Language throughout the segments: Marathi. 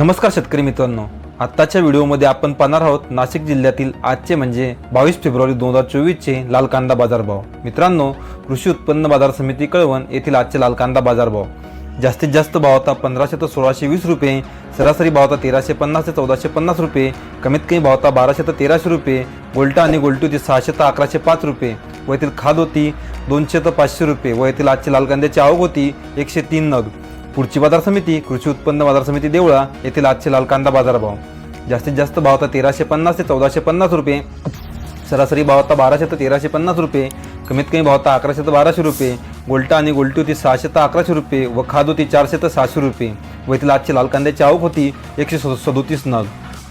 नमस्कार शेतकरी मित्रांनो. आत्ताच्या व्हिडिओमध्ये आपण पाहणार आहोत नाशिक जिल्ह्यातील आजचे म्हणजे बावीस फेब्रुवारी दोन हजार चोवीसचे लाल कांदा बाजारभाव. मित्रांनो कृषी उत्पन्न बाजार समिती कळवण येथील आजचे लाल कांदा बाजारभाव. जास्तीत जास्त भाव होता पंधराशे ते सोळाशे वीस रुपये सरासरी भाव होता तेराशे पन्नास ते चौदाशे पन्नास रुपये कमीत कमी भाव होता बाराशे ते तेराशे रुपये गोल्टा आणि गोल्टी होती सहाशे ते अकराशे पाच रुपये व येथील खाद होती दोनशे ते पाचशे रुपये व येथील आजची लाल कांद्याची आवक होती एकशे तीन नग. पुढची बाजार समिती कृषी उत्पन्न बाजार समिती देवळा येथील आजचे लाल कांदा बाजारभाव. जास्तीत जास्त भाव आता तेराशे पन्नास ते चौदाशे पन्नास रुपये. सरासरी भाव आता बाराशे ते तेराशे पन्नास रुपये. कमीत कमी भाव आता अकराशे ते बाराशे रुपये. गोल्टा आणि गोल्टी होती सहाशे ते अकराशे रुपये व खाद होती चारशे ते सहाशे रुपये. व येथील आजची लाल कांद्याची आवक होती एकशे सद सदोतीस नग.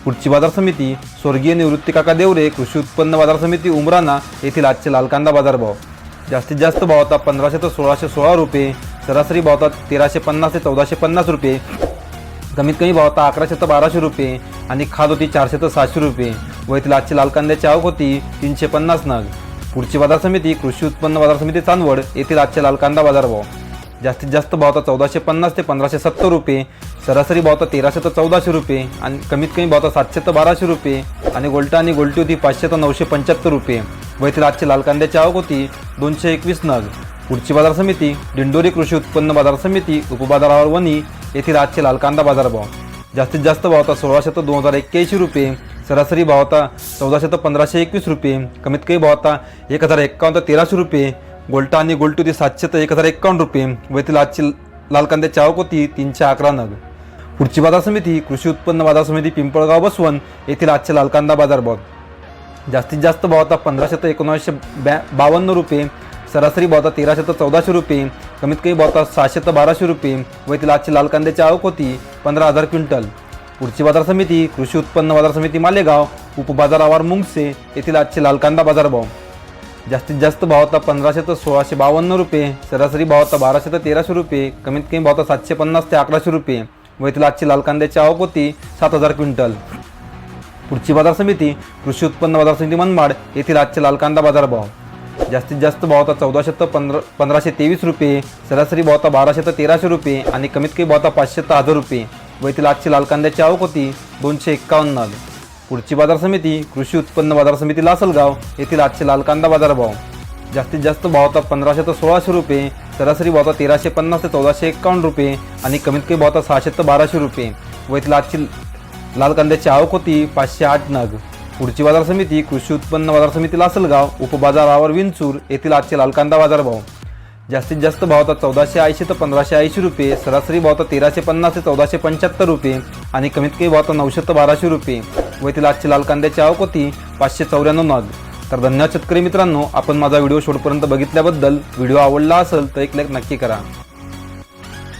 पुढची बाजार समिती स्वर्गीय निवृत्ती काका देवरे कृषी उत्पन्न बाजार समिती उमराना येथील आजचे लाल कांदा बाजारभाव. जास्तीत जास्त भाव आता पंधराशे ते सोळाशे सोळा रुपये. सरासरी भावतात तेराशे पन्नास ते चौदाशे पन्नास रुपये. कमीत कमी भावता अकराशे ते बाराशे रुपये. आणि खाद होती चारशे ते सहाशे रुपये. व येथील आजची लाल कांद्याची आवक होती तीनशे पन्नास नग. पुढची बाजार समिती कृषी उत्पन्न बाजार समिती चांदवड येथील आजच्या लाल कांदा बाजारभाव जास्तीत जास्त भावता चौदाशे पन्नास ते पंधराशे सत्तर रुपये. सरासरी भावता तेराशे ते चौदाशे रुपये. आणि कमीत कमी भावता सातशे ते बाराशे रुपये. आणि गोल्टा आणि गोल्टी होती पाचशे ते नऊशे पंच्याहत्तर रुपये. व येथील आजची लाल कांद्याची आवक होती दोनशे एकवीस नग. पुढची बाजार समिती दिंडोरी कृषी उत्पन्न बाजार समिती उपबाजारावर वणी येथील आजचे लाल कांदा बाजारभाव. जास्तीत जास्त भाव होता सोळाशे तर दोन हजार एक्क्याऐंशी रुपये सरासरी भाव होता चौदाशे तर पंधराशे एकवीस रुपये कमीत कमी भाव होता एक हजार एक्कावन्न तर तेराशे रुपये गोल्टा आणि गोल्टू ते सातशे तर एक हजार एक्कावन्न रुपये व येथील आजची लाल कांद्याची आवक होती तीनशे अकरा नग. पुढची बाजार समिती कृषी उत्पन्न बाजार समिती पिंपळगाव बसवण येथील आजचे लाल कांदा बाजारभाव. जास्तीत जास्त भाव होता पंधराशे तर एकोणीसशे ब्या बावन्न रुपये सरासरी भावता तेराशे तर चौदाशे रुपये. कमीत कमी भावता सहाशे तर बाराशे रुपये. व येथील आजची लाल कांद्याची आवक होती पंधरा हजार क्विंटल. पुढची बाजार समिती कृषी उत्पन्न बाजार समिती मालेगाव उपबाजार आवार मुंगसे येथील आजचे लाल कांदा बाजारभाव. जास्तीत जास्त भाव होता पंधराशे तर सोळाशे बावन्न रुपये. सरासरी भाव होता बाराशे तर तेराशे रुपये. कमीत कमी भाव होता सातशे पन्नास ते अकराशे रुपये. व येथील आजची लाल कांद्याची आवक होती सात हजार क्विंटल. पुढची बाजार समिती कृषी उत्पन्न बाजार समिती मनमाड येथील आजचे लाल कांदा बाजारभाव. जास्तीत जास्त भाव होता चौदाशे तर पंधरा पंधराशे तेवीस रुपये सरासरी भाव होता बाराशे तर तेराशे रुपये आणि कमीत कमी भाव होता पाचशे तर हजार रुपये. व येथील आजची लाल कांद्याची आवक होती दोनशे एक्कावन्न पुढची बाजार समिती कृषी उत्पन्न बाजार समिती लासलगाव येथील आजचे लाल कांदा बाजारभाव. जास्तीत जास्त भाव होता पंधराशे तर सोळाशे रुपये सरासरी भाव होता तेराशे पन्नास ते चौदाशे एक्कावन्न रुपये आणि कमीत कमी भाव होता सहाशे तर बाराशे रुपये. व येथील आजची लाल कांद्याची आवक होती पाचशे आठ नग. पुढची बाजार समिती कृषी उत्पन्न बाजार समिती लासलगाव उपबाजारावर विंचूर येथील आजचे लाल कांदा बाजारभाव. जास्तीत जास्त भाव आता चौदाशे ऐंशी ते पंधराशे ऐंशी रुपये सरासरी भाव आता तेराशे पन्नास ते चौदाशे पंच्याहत्तर रुपये आणि कमीत कमी भाव आता नऊशे ते बाराशे रुपये. व येथील आजची लाल कांद्याची आवक होती पाचशे चौऱ्याण्णव नग. तर धन्यवाद शेतकरी मित्रांनो आपण माझा व्हिडिओ शेवटपर्यंत बघितल्याबद्दल. व्हिडिओ आवडला असेल तर एक लाईक नक्की करा.